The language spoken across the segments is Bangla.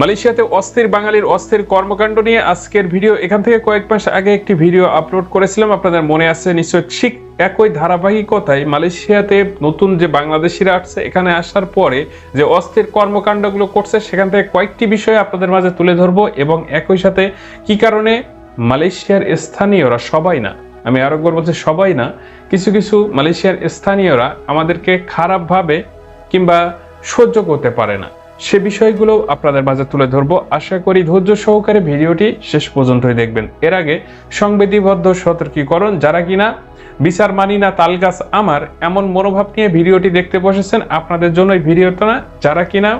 মালয়েশিয়াতে অস্থির বাঙালির অস্থির কর্মকাণ্ড নিয়ে আজকের ভিডিও। এখান থেকে কয়েক মাস আগে একটি ভিডিও আপলোড করেছিলাম। আপনাদের মনে আছে নিশ্চয় ঠিক একই ধারাবাহিকতায় মালয়েশিয়াতে নতুন যে বাংলাদেশিরা আসছে, এখানে আসার পরে যে অস্থির কর্মকাণ্ডগুলো করছে, সেখান থেকে কয়েকটি বিষয় আপনাদের মাঝে তুলে ধরবো এবং একই সাথে কি কারণে মালয়েশিয়ার স্থানীয়রা সবাই না। আমি আরেকবার বলছি সবাই না। কিছু কিছু মালয়েশিয়ার স্থানীয়রা আমাদেরকে খারাপভাবে কিংবা সহ্য করতে পারে না। সে বিষয়গুলো আপনাদের মাঝে তুলে ধরবো। আশা করি ধৈর্য সহকারে ভিডিওটি শেষ পর্যন্তই দেখবেন। এর আগে সংবিধিবদ্ধ সতর্কীকরণ, যারা কিনা বিচার মানি না তালগাছ আমার, এমন মনোভাব নিয়ে ভিডিওটি দেখতে বসেছেন, আপনাদের জন্য এই ভিডিওটা না। যারা কিনা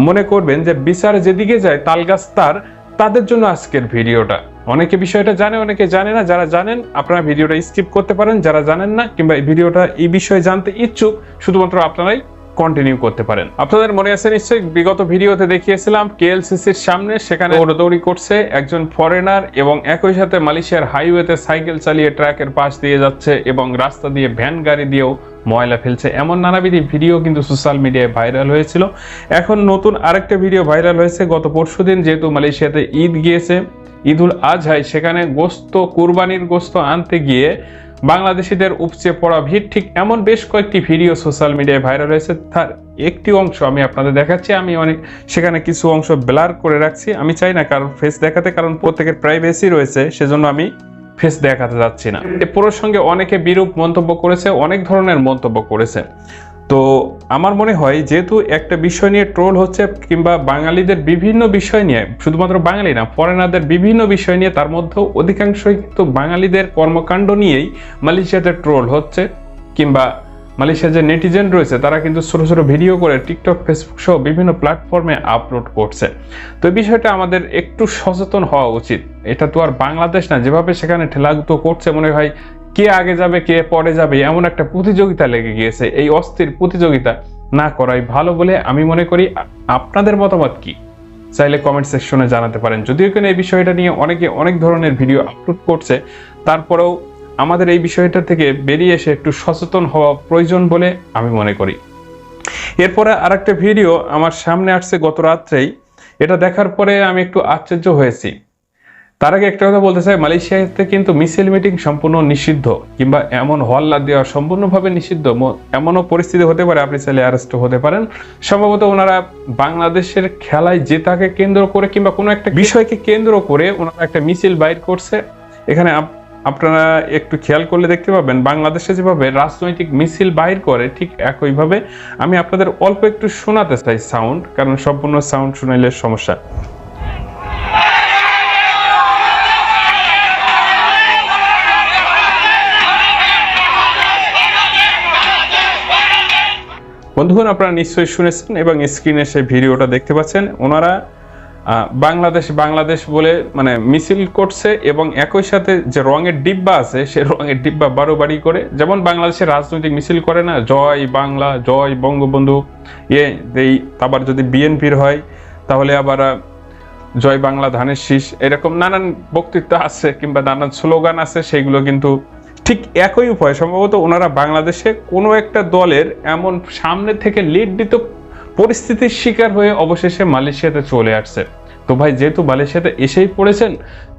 মনে করবেন যে বিচার যেদিকে যায় তালগাছ তার, তাদের জন্য আজকের ভিডিওটা। অনেকে বিষয়টা জানে, অনেকে জানে না। যারা জানেন, আপনারা ভিডিওটা স্কিপ করতে পারেন। যারা জানেন না, কিংবা এই ভিডিওটা এই বিষয়ে জানতে ইচ্ছুক, শুধুমাত্র আপনারাই কন্টিনিউ করতে পারেন। আপনাদের মনে আছে নিশ্চয়ই, বিগত ভিডিওতে দেখিয়েছিলাম কেএলসিসির সামনে সেখানে দৌড়দৌড়ি করছে একজন ফরেনার এবং একই সাথে মালয়েশিয়ার হাইওয়েতে সাইকেল চালিয়ে ট্র্যাকের পাশ দিয়ে যাচ্ছে এবং রাস্তা দিয়ে ভ্যান গাড়ি দিয়েও ময়লা ফেলছে। এমন নানাবিধি ভিডিও কিন্তু সোশ্যাল মিডিয়ায় ভাইরাল হয়েছিল। এখন নতুন আরেকটা ভিডিও ভাইরাল হয়েছে। গত পরশুদিন যেহেতু মালয়েশিয়াতে ঈদ গিয়েছে ঈদুল আজহায় সেখানে গোস্ত কুরবানির গোস্ত আনতে গিয়ে বাংলাদেশিদের উপচে পড়া ভিড়। ঠিক এমন বেশ কয়েকটি ভিডিও সোশ্যাল মিডিয়ায় ভাইরাল হয়েছে। তার একটি অংশ আমি আপনাদের দেখাচ্ছি। আমি অনেক, সেখানে কিছু অংশ ব্লার করে রাখছি। আমি চাই না কারণ ফেস দেখাতে, কারণ প্রত্যেকের প্রাইভেসি রয়েছে, সেজন্য আমি ফেস দেখাতে যাচ্ছি না। এ প্রসঙ্গে অনেকে বিরূপ মন্তব্য করেছে, অনেক ধরনের মন্তব্য করেছে। তো আমার মনে হয় যেহেতু একটা বিষয় নিয়ে ট্রোল হচ্ছে কিংবা বাঙালিদের বিভিন্ন বিষয় নিয়ে, শুধুমাত্র বাঙালি না ফরেনারদের বিভিন্ন বিষয় নিয়ে, তার মধ্যেও অধিকাংশই কিন্তু বাঙালিদের কর্মকাণ্ড নিয়েই মালয়েশিয়াতে ট্রোল হচ্ছে কিংবা মালয়েশিয়ার যে নেটিজেন রয়েছে, তারা কিন্তু ছোটো ছোটো ভিডিও করে টিকটক ফেসবুক সহ বিভিন্ন প্ল্যাটফর্মে আপলোড করছে। তো এই বিষয়টা আমাদের একটু সচেতন হওয়া উচিত। এটা তো আর বাংলাদেশ না, যেভাবে সেখানে ঠেলাগুতো করছে, মনে হয় কে আগে যাবে, কে পরে যাবে, এমন একটা প্রতিযোগিতা লেগে গিয়েছে। এই অস্থির প্রতিযোগিতা না করাই ভালো বলে আমি মনে করি। আপনাদের মতামত কি? চাইলে কমেন্ট সেকশনে জানাতে পারেন। যদিও কেন এই বিষয়টা নিয়ে অনেকে অনেক ধরনের ভিডিও আপলোড করছে, তারপরেও আমাদের এই বিষয়টা থেকে বেরিয়ে এসে একটু সচেতন হওয়া প্রয়োজন বলে আমি মনে করি। এরপরে আরেকটা ভিডিও আমার সামনে আসছে গত রাত্রেই। এটা দেখার পরে আমি একটু আশ্চর্য হয়েছি। তার আগে একটা কথা বলতে চাই, মালয়েশিয়াতে কিন্তু মিছিল মিটিং সম্পূর্ণ নিষিদ্ধ কিংবা এমন হল্লা দেওয়া সম্পূর্ণভাবে নিষিদ্ধ। এমনও পরিস্থিতি হতে পারে, আপনি চাইলে অ্যারেস্ট হতে পারেন। সম্ভবত ওনারা বাংলাদেশের খেলায় জেতাকে কেন্দ্র করে কিংবা কোনো একটা বিষয়কে কেন্দ্র করে ওনারা একটা মিছিল বাইর করছে। এখানে আপ- আপনারা একটু খেয়াল করলে দেখতে পাবেন, বাংলাদেশে যেভাবে রাজনৈতিক মিছিল বাইর করে, ঠিক একইভাবে আমি আপনাদের অল্প একটু শোনাতে চাই সাউন্ড কারণ সম্পূর্ণ সাউন্ড শুনাইলে সমস্যা। বন্ধুগণ, আপনারা নিশ্চয়ই শুনেছেন এবং স্ক্রিনে সেই ভিডিওটা দেখতে পাচ্ছেন। ওনারা বাংলাদেশ বাংলাদেশ বলে মানে মিছিল করছে এবং একই সাথে যে রঙের ডিব্বা আছে সে রঙের ডিব্বা বারোবারি করে। যেমন বাংলাদেশের রাজনৈতিক মিছিল করে না, জয় বাংলা, জয় বঙ্গবন্ধু ইয়ে এই, আবার যদি বিএনপির হয়, তাহলে আবার জয় বাংলা ধানের শীষ, এরকম নানান বক্তৃতা আছে কিংবা নানান স্লোগান আছে, সেগুলো কিন্তু ঠিক একই উপায়, সম্ভবত ওনারা বাংলাদেশে কোনো একটা দলের এমন সামনে থেকে লিড দিত পরিস্থিতির শিকার হয়ে অবশেষে মালয়েশিয়াতে চলে আসছে। তো ভাই, যেহেতু মালয়েশিয়াতে এসেই পড়েছেন,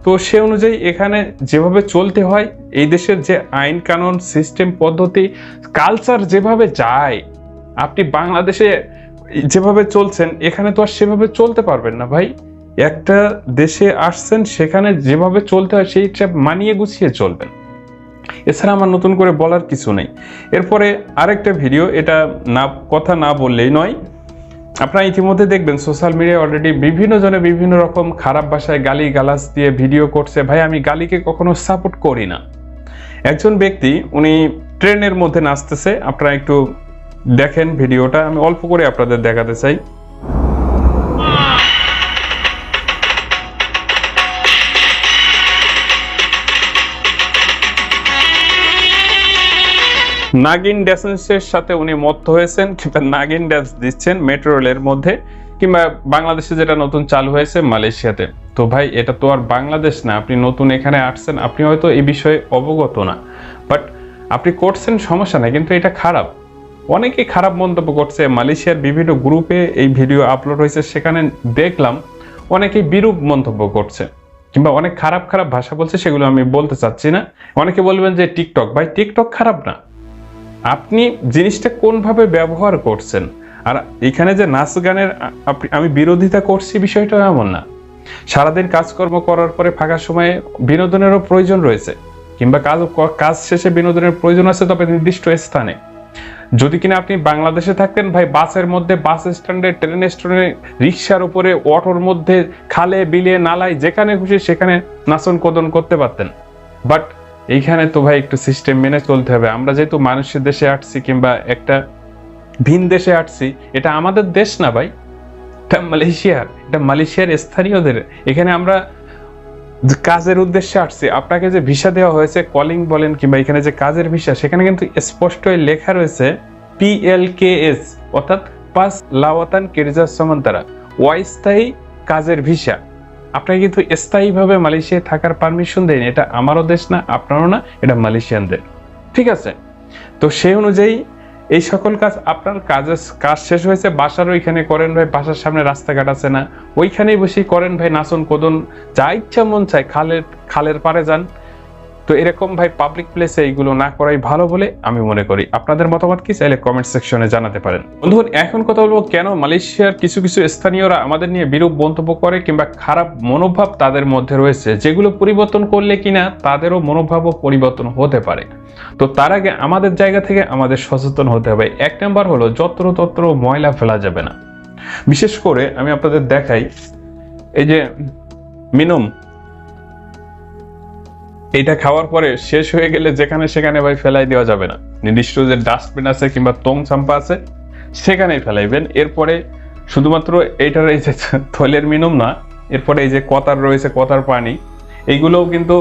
তো সে অনুযায়ী এখানে যেভাবে চলতে হয়, এই দেশের যে আইন কানুন সিস্টেম পদ্ধতি কালচার যেভাবে যায়, আপনি বাংলাদেশে যেভাবে চলছেন, এখানে তো আর সেভাবে চলতে পারবেন না ভাই। একটা দেশে আসছেন, সেখানে যেভাবে চলতে হয় সেইটা মানিয়ে গুছিয়ে চলবেন। এছাড়া আমার নতুন করে বলার কিছু নেই। এরপরে আরেকটা ভিডিও, এটা না, কথা না বললেই নয়। আপনারা ইতিমধ্যে দেখবেন সোশ্যাল মিডিয়ায় অলরেডি বিভিন্ন জনে বিভিন্ন রকম খারাপ ভাষায় গালি গালাজ দিয়ে ভিডিও করছে। ভাই, আমি গালিকে কখনো সাপোর্ট করি না। একজন ব্যক্তি, উনি ট্রেনের মধ্যে নাচতেছে। আপনারা একটু দেখেন ভিডিওটা। আমি অল্প করে আপনাদের দেখাতে চাই। নাগিন ড্যান্সের সাথে উনি মত্ত হয়েছেন, কিংবা নাগিন ড্যান্স দিচ্ছেন মেট্রো রেলের মধ্যে, কিংবা বাংলাদেশে যেটা নতুন চালু হয়েছে মালয়েশিয়াতে। তো ভাই, এটা তো আর বাংলাদেশ না, আপনি নতুন এখানে আসছেন, আপনি হয়তো এই বিষয়ে অবগত না। বাট আপনি করছেন সমস্যা নাই, কিন্তু এটা খারাপ। অনেকেই খারাপ মন্তব্য করছে, মালয়েশিয়ার বিভিন্ন গ্রুপে এই ভিডিও আপলোড হয়েছে, সেখানে দেখলাম অনেকেই বিরূপ মন্তব্য করছে, কিংবা অনেক খারাপ খারাপ ভাষা বলছে, সেগুলো আমি বলতে চাচ্ছি না। অনেকে বলবেন যে টিকটক, ভাই টিকটক খারাপ না। আপনি জিনিসটা কোনভাবে ব্যবহার করছেন? আর এখানে যে নাচ গানের আমি বিরোধিতা করছি বিষয়টা এমন না। সারাদিন কাজকর্ম করার পরে ফাঁকা সময়ে বিনোদনেরও প্রয়োজন রয়েছে, কিংবা কাজ কাজ শেষে বিনোদনের প্রয়োজন আছে তবে নির্দিষ্ট স্থানে। যদি কিনা আপনি বাংলাদেশে থাকতেন, ভাই, বাসের মধ্যে, বাস স্ট্যান্ডে, ট্রেন স্ট্যান্ডে, রিক্সার উপরে, অটোর মধ্যে, খালে, বিলে, নালায়, যেখানে খুশি সেখানে নাচন কদন করতে পারতেন। বাট এইখানে তো ভাই একটু সিস্টেম মেনে চলতে হবে। আমরা যেহেতু মানুষের দেশে আসছি কিংবা একটা ভিন দেশে আসছি, এটা আমাদের দেশ না ভাই। এটা মালয়েশিয়ার এটা মালয়েশিয়ার স্থানীয়দের। এখানে আমরা কাজের উদ্দেশ্যে আসছি। আপনাকে যে ভিসা দেওয়া হয়েছে কলিং বলেন কিংবা এখানে যে কাজের ভিসা সেখানে কিন্তু স্পষ্ট লেখা রয়েছে পিএলকেএস অর্থাৎ পাস লাওয়াতান কেরজা সমান্তরা অস্থায়ী কাজের ভিসা আপনাকে কিন্তু স্থায়ীভাবে মালয়েশিয়ায় থাকার পারমিশন দেয়নি। এটা আমারও দেশ না, আপনারও না, এটা মালয়েশিয়ানদের। ঠিক আছে? তো সেই অনুযায়ী এই সকল কাজ আপনার কাজের কাজ শেষ হয়েছে, বাসার ওইখানে করেন ভাই, বাসার সামনে রাস্তাঘাট আছে না। ওইখানেই বসেই করেন ভাই, নাচন, কোদন, যা ইচ্ছা মন চায়, খালের খালের পারে যান। তো এরকম ভাই পাবলিক প্লেসে এইগুলো না করাই ভালো বলে আমি মনে করি। আপনাদের মতামত কি? চাইলে কমেন্ট সেকশনে জানাতে পারেন। বন্ধুগণ, এখন কথা বলব কেন মালয়েশিয়ার কিছু কিছু স্থানীয়রা আমাদের নিয়ে বিরূপ মন্তব্য করে কিংবা খারাপ মনোভাব তাদের মধ্যে রয়েছে, যেগুলো পরিবর্তন করলে কিনা তাদেরও মনোভাবও পরিবর্তন হতে পারে। তো তার আগে আমাদের জায়গা থেকে আমাদের সচেতন হতে হবে। এক নাম্বার হলো যত্র তত্র ময়লা ফেলা যাবে না। বিশেষ করে আমি আপনাদের দেখাই, এই যে মিনুম এইটা খাওয়ার পরে শেষ হয়ে গেলে যেখানে সেখানে ভাই ফেলাই দেওয়া যাবে না। নির্দিষ্ট যে ডাস্টবিন আছে কিংবা তং চাম্পা আছে, সেখানেই ফেলাইবেন। এরপরে শুধুমাত্র এইটার এই যে থলের মিনুম না, এরপরে এই যে কতার রয়েছে কতার পানি, এইগুলোও কিন্তু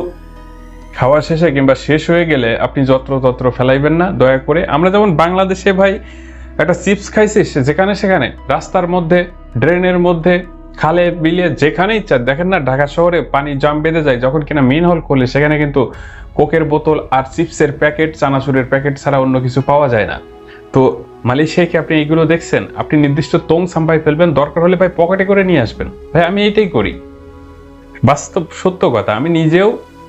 খাওয়া শেষে কিংবা শেষ হয়ে গেলে আপনি যত্র তত্র ফেলাইবেন না। দয়া করে আমরা যেমন বাংলাদেশে ভাই একটা চিপস খাইছি, সে যেখানে সেখানে রাস্তার মধ্যে ড্রেনের মধ্যে খালে বিলে যেখানে ইচ্ছা, দেখেন না, ঢাকা শহরে পানি জাম বেঁধে যায়, যখন কিনা মেন হল করলে সেখানে কিন্তু কোকের বোতল আর চিপসের প্যাকেট, চানাচুরের প্যাকেট ছাড়া অন্য কিছু পাওয়া যায় না। তো মালয়েশিয়ায় কি আপনি এইগুলো দেখছেন? আপনি নির্দিষ্ট তোং সাম্পাই ফেলবেন, দরকার হলে ভাই পকেটে করে নিয়ে আসবেন। ভাই, আমি এইটাই করি। বাস্তব, সত্য কথা, আমি নিজেও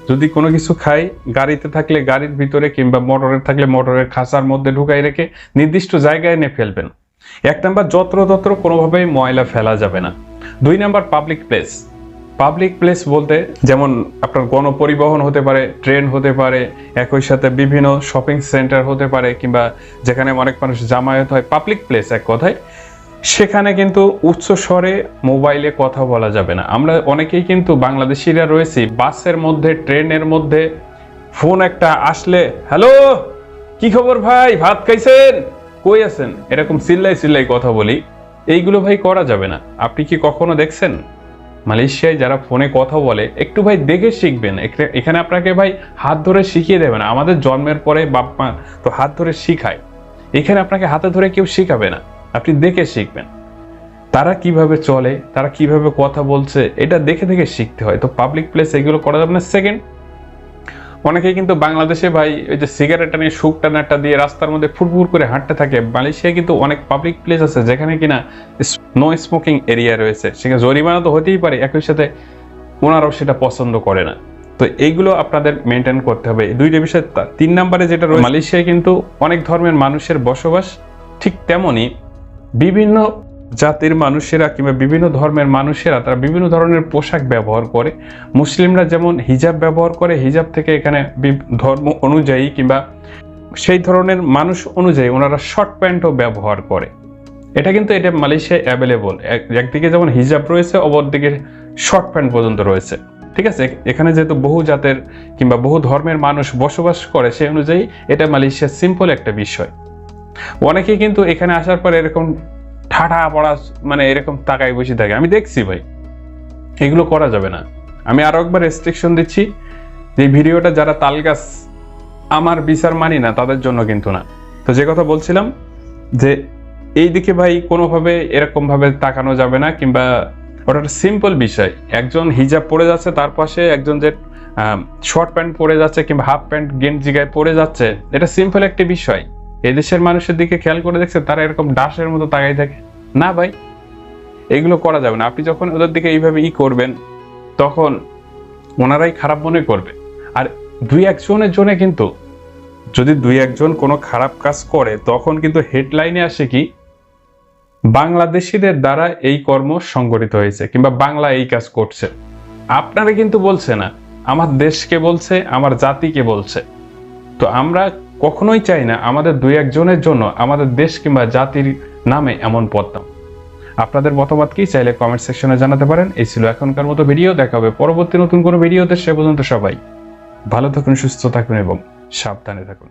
যদি কোনো কিছু খাই, গাড়িতে থাকলে গাড়ির ভিতরে কিংবা মোটরে থাকলে মোটরের খাঁচার মধ্যে ঢুকাই রেখে নির্দিষ্ট জায়গায় এনে ফেলবেন। এক নাম্বার যত্র তত্র কোনোভাবেই ময়লা ফেলা যাবে না। দুই number public place public place বলতে যেমন আপনার গণপরিবহন হতে পারে, ট্রেন হতে পারে, একই সাথে বিভিন্ন শপিং সেন্টার হতে পারে কিংবা যেখানে অনেক মানুষ জামায়াত হয় পাবলিক প্লেস এক কথায়। সেখানে কিন্তু উচ্চ স্বরে মোবাইলে কথা বলা যাবে না। আমরা অনেকেই কিন্তু বাংলাদেশিরা রয়েছি, বাসের মধ্যে, ট্রেনের মধ্যে ফোন একটা আসলে হ্যালো কি খবর ভাই? ভাত খাইছেন? কই আছেন? এরকম চিল্লাই চিল্লাই কথা বলি। এইগুলো ভাই করা যাবে না। আপনি কি কখনো দেখছেন? মালয়েশিয়ায় যারা ফোনে কথা বলে, একটু ভাই দেখে শিখবেন। এখানে- আপনাকে ভাই হাত ধরে শিখিয়ে দেবে না। আমাদের জন্মের পরে বাপ মা তো হাত ধরে শিখায়। এখানে আপনাকে হাতে ধরে কেউ শিখাবে না। আপনি দেখে শিখবেন। তারা কীভাবে চলে, তারা কীভাবে কথা বলছে, এটা দেখে দেখে শিখতে হয়। তো পাবলিক প্লেস এগুলো করা যাবে না। সেকেন্ড অনেকেই কিন্তু বাংলাদেশে ভাই ওই যে সিগারেট নিয়ে শুক টানাটা দিয়ে রাস্তার মধ্যে ফুটফুট করে হাঁটতে থাকে। মালয়েশিয়ায় কিন্তু অনেক পাবলিক প্লেস আছে যেখানে কিনা নো স্মোকিং এরিয়া রয়েছে। সেখানে জরিমানা তো হতেই পারে, একই সাথে ওনারাও সেটা পছন্দ করে না। তো এইগুলো আপনাদের মেনটেন করতে হবে। দুইটা বিষয় তিন নম্বরে যেটা রয়েছে, মালয়েশিয়ায় কিন্তু অনেক ধর্মের মানুষের বসবাস ঠিক তেমনই বিভিন্ন জাতির মানুষেরা কিংবা বিভিন্ন ধর্মের মানুষেরা তারা বিভিন্ন ধরনের পোশাক ব্যবহার করে। মুসলিমরা যেমন হিজাব ব্যবহার করে, হিজাব থেকে এখানে ধর্ম অনুযায়ী কিংবা সেই ধরনের মানুষ অনুযায়ী ওনারা শর্ট প্যান্টও ব্যবহার করে। এটা কিন্তু এটা মালয়েশিয়ায় অ্যাভেলেবল একদিকে যেমন হিজাব রয়েছে, অপরদিকে শর্ট প্যান্ট পর্যন্ত রয়েছে। ঠিক আছে? এখানে যেহেতু বহু জাতের কিংবা বহু ধর্মের মানুষ বসবাস করে, সেই অনুযায়ী এটা মালয়েশিয়ার সিম্পল একটা বিষয়। অনেকেই কিন্তু এখানে আসার পর এরকম ঠাঠা পড়া মানে এরকম তাকায় বসে থাকে। আমি দেখছি ভাই। এগুলো করা যাবে না। আমি আরও একবার রেস্ট্রিকশন দিচ্ছি যে ভিডিওটা যারা তালগাছ আমার বিচার মানি না, তাদের জন্য কিন্তু না। তো যে কথা বলছিলাম যে এই দিকে ভাই কোনোভাবে এরকম ভাবে তাকানো যাবে না কিংবা ওটা একটা সিম্পল বিষয়। একজন হিজাব পরে যাচ্ছে, তার পাশে একজন যে শর্ট প্যান্ট পরে যাচ্ছে কিংবা হাফ প্যান্ট গেঞ্জি গায়ে পরে যাচ্ছে, এটা সিম্পল একটি বিষয়। এদেশের মানুষের দিকে খেয়াল করে দেখছে, তারা এরকম ডাসের মতো তাকাই থাকে। না ভাই, এগুলো করা যাবে না। আপনি যখন ওদের দিকে এইভাবে ই করবেন, তখন ওনারাই খারাপ মনে করবে। আর দুই একজনের জন্য কিন্তু, যদি দুই একজন কোনো খারাপ কাজ করে, তখন কিন্তু হেডলাইনে আসে কি, বাংলাদেশিদের দ্বারা এই কর্ম সংগঠিত হয়েছে, কিংবা বাংলা এই কাজ করছে। আপনারা কিন্তু বলছে না, আমার দেশকে বলছে, আমার জাতিকে বলছে। তো আমরা কখনোই চাই না আমাদের দুই একজনের জন্য, আমাদের দেশ কিংবা জাতির নামে এমন পদ্মাম আপনাদের মতামত কি চাইলে কমেন্ট সেকশনে জানাতে পারেন। এই ছিল এখনকার মতো ভিডিও দেখা হবে পরবর্তী নতুন কোনো ভিডিওতে সে পর্যন্ত সবাই ভালো থাকুন, সুস্থ থাকুন এবং সাবধানে থাকুন।